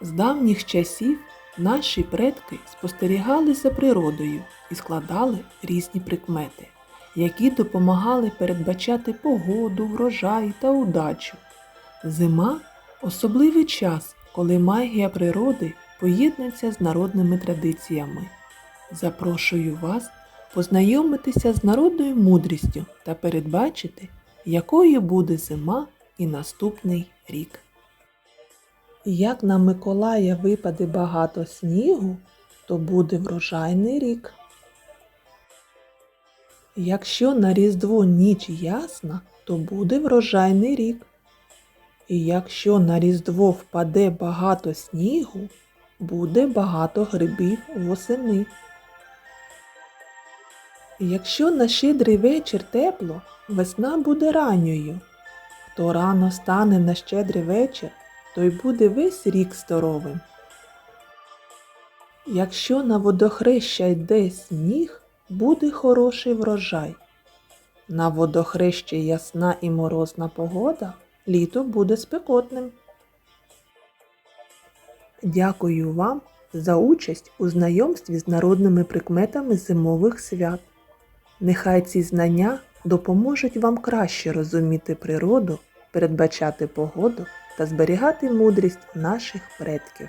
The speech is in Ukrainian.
З давніх часів наші предки спостерігали за природою і складали різні прикмети, які допомагали передбачати погоду, врожай та удачу. Зима особливий час, коли магія природи поєднується з народними традиціями. Запрошую вас познайомитися з народною мудрістю та передбачити, якою буде зима і наступний рік. Як на Миколая випаде багато снігу, то буде врожайний рік. Якщо на Різдво ніч ясна, то буде врожайний рік. І якщо на Різдво впаде багато снігу, буде багато грибів восени. Якщо на щедрий вечір тепло, весна буде ранньою. Хто рано стане на щедрий вечір, той буде весь рік здоровим. Якщо на водохреща йде сніг, буде хороший врожай. На водохрещі ясна і морозна погода, літо буде спекотним. Дякую вам за участь у знайомстві з народними прикметами зимових свят. Нехай ці знання допоможуть вам краще розуміти природу, передбачати погоду та зберігати мудрість наших предків.